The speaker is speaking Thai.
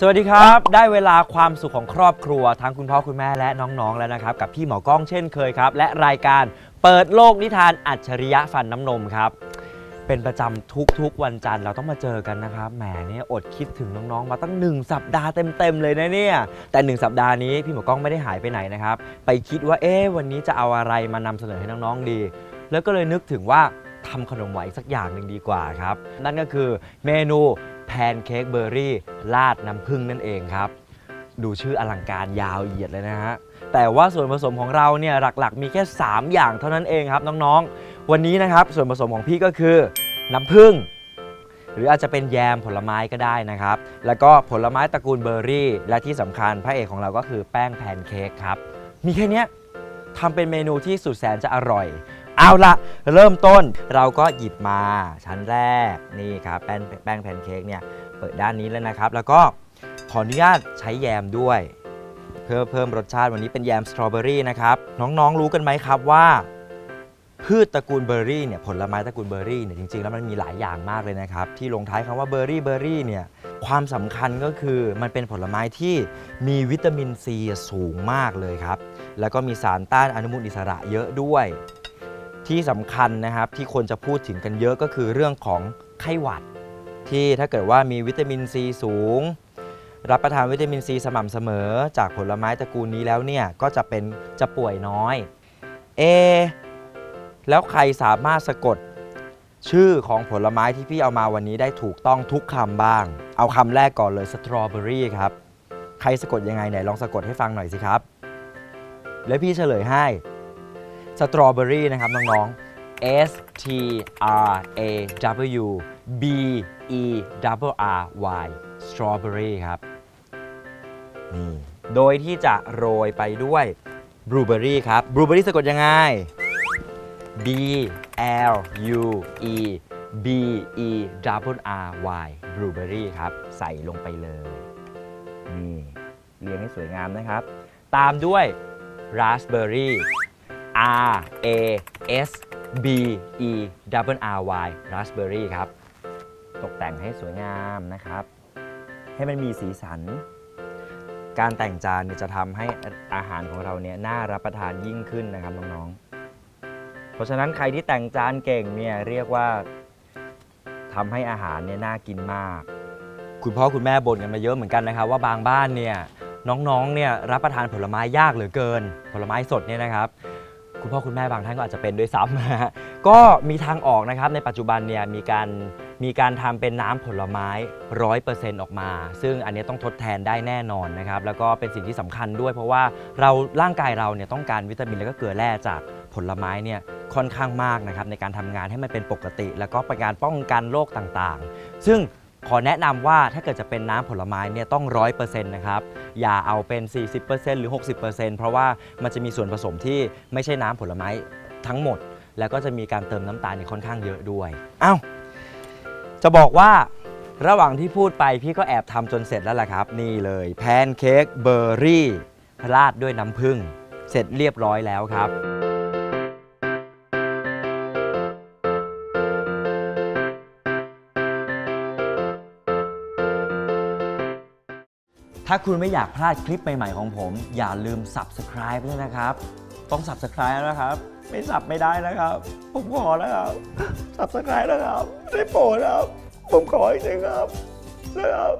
สวัสดีครับ ได้เวลาความสุขของครอบครัว ทั้งคุณพ่อคุณแม่และน้องๆแล้วนะครับ กับพี่หมอกล้องเช่นเคยครับ และรายการเปิดโลกนิทานอัจฉริยะฟันน้ำนมครับ เป็นประจำทุกๆวันจันทร์เราต้องมาเจอกันนะครับแหมเนี่ยอดคิดถึงน้องๆ มาตั้ง 1 สัปดาห์เต็มๆเลยนะเนี่ยแต่ 1 สัปดาห์นี้พี่หมอกล้องไม่ได้หายไปไหนนะครับไปคิดว่าเอ๊ะวันนี้จะเอาอะไรมานำเสนอให้น้องๆดี แล้วก็เลยนึกถึงว่าทำขนมไหวสักอย่างหนึ่งดีกว่าครับ นั่นก็คือเมนู แพนเค้กเบอร์รี่ราดน้ำผึ้งนั่นเองครับ ดูชื่ออลังการยาวเหยียดเลยนะฮะ แต่ว่าส่วนผสมของเราเนี่ยหลักๆ มีแค่ 3 อย่างเท่านั้นเองครับน้องๆ วันนี้นะครับส่วนผสมของพี่ก็คือ น้ำผึ้งหรืออาจจะเป็นแยมผลไม้ก็ได้นะครับ แล้วก็ผลไม้ตระกูลเบอร์รี่ และที่สำคัญพระเอกของเราก็คือแป้งแพนเค้กครับ มีแค่เนี้ย ทำเป็นเมนูที่สุดแสนจะอร่อย เอาละเริ่มต้นเราก็หยิบมาชั้นแรกนี่ครับแป้งแป้งแพนเค้กเนี่ยเปิดด้านนี้แล้วนะครับ แล้วก็ขออนุญาตใช้แยมด้วย เพื่อเพิ่มรสชาติวันนี้เป็นแยมสตรอเบอรี่นะครับ น้องๆรู้กันไหมครับว่า พืชตระกูลเบอร์รี่เนี่ยผลไม้ตระกูลเบอร์รี่เนี่ยจริงๆแล้วมันมีหลายอย่างมากเลยนะครับ ที่ลงท้ายคำว่าเบอร์รี่เบอร์รี่เนี่ยความสำคัญก็คือมันเป็นผลไม้ที่มีวิตามินซีสูงมากเลยครับ แล้วก็มีสารต้านอนุมูลอิสระเยอะด้วย ที่สำคัญนะครับที่คนจะพูดถึงกันเยอะก็คือเรื่องของไข้หวัด ที่ถ้าเกิดว่ามีวิตามินซีสูง รับประทานวิตามินซีสม่ำเสมอ จากผลไม้ตระกูลนี้แล้วเนี่ยก็จะเป็นจะป่วยน้อยเอแล้วใครสามารถสะกดชื่อของผลไม้ที่พี่เอามาวันนี้ได้ถูกต้องทุกคำบ้าง เอาคำแรกก่อนเลยสตรอเบอรี่ครับ ใครสะกดยังไงไหนลองสะกดให้ฟังหน่อยสิครับ แล้วพี่เฉลยให้สตรอเบอรี่นะครับน้องๆ S T R A W B E W R Y strawberry ครับนี่โดยที่จะโรยไปด้วยบลูเบอรี่ครับบลูเบอรี่สะกดยังไง B L U E B E W R Y บลูเบอรี่ครับ ใส่ลงไปเลย นี่ เรียงให้สวยงามนะครับ ตามด้วย ราสเบอร์รี่ R A S B E W R Y raspberry ครับ ตกแต่งให้สวยงามนะครับ ให้มันมีสีสัน การแต่งจานจะทำให้อาหารของเราเนี่ยน่ารับประทานยิ่งขึ้นนะครับน้องๆ เพราะฉะนั้นใครที่แต่งจานเก่งเนี่ยเรียกว่าทำให้อาหารเนี่ยน่ากินมาก คุณพ่อคุณแม่บ่นกันมาเยอะเหมือนกันนะครับ ว่าบางบ้านเนี่ย น้องๆเนี่ยรับประทานผลไม้ยากเหลือเกิน ผลไม้สดเนี่ยนะครับ คุณพ่อคุณแม่บางท่านก็อาจจะเป็นด้วยซ้ำนะฮะก็มีทางออกนะครับในปัจจุบันเนี่ยมีการมีการทำเป็นน้ำผลไม้ร้อยเปอร์เซ็นต์ออกมา ซึ่งอันนี้ต้องทดแทนได้แน่นอนนะครับ แล้วก็เป็นสิ่งที่สำคัญด้วย เพราะว่าเราร่างกายเราเนี่ยต้องการวิตามินแล้วก็เกลือแร่จากผลไม้เนี่ยค่อนข้างมากนะครับในการทำงานให้มันเป็นปกติ แล้วก็เป็นการป้องกันโรคต่างๆ ซึ่ง ขอแนะนำว่าถ้าเกิดจะเป็นน้ำผลไม้เนี่ยต้องร้อยเปอร์เซ็นต์นะครับ อย่าเอาเป็น 40%หรือ 60%เพราะว่ามันจะมีส่วนผสมที่ไม่ใช่น้ำผลไม้ทั้งหมด แล้วก็จะมีการเติมน้ำตาลเนี่ยค่อนข้างเยอะด้วยเอ้าจะบอกว่าระหว่างที่พูดไปพี่ก็แอบทำจนเสร็จแล้วล่ะครับ นี่เลยแพนเค้กเบอร์รี่ราดด้วยน้ำผึ้งเสร็จเรียบร้อยแล้วครับ ถ้าคุณไม่อยากพลาดคลิปใหม่ ๆ ของผม อย่าลืม subscribe ด้วยนะครับ ต้อง subscribe นะครับ ไม่สับไม่ได้นะครับ ผมขอแล้วครับ subscribe แล้วครับ ได้โปรดครับ ผมขอจริงๆครับนะครับ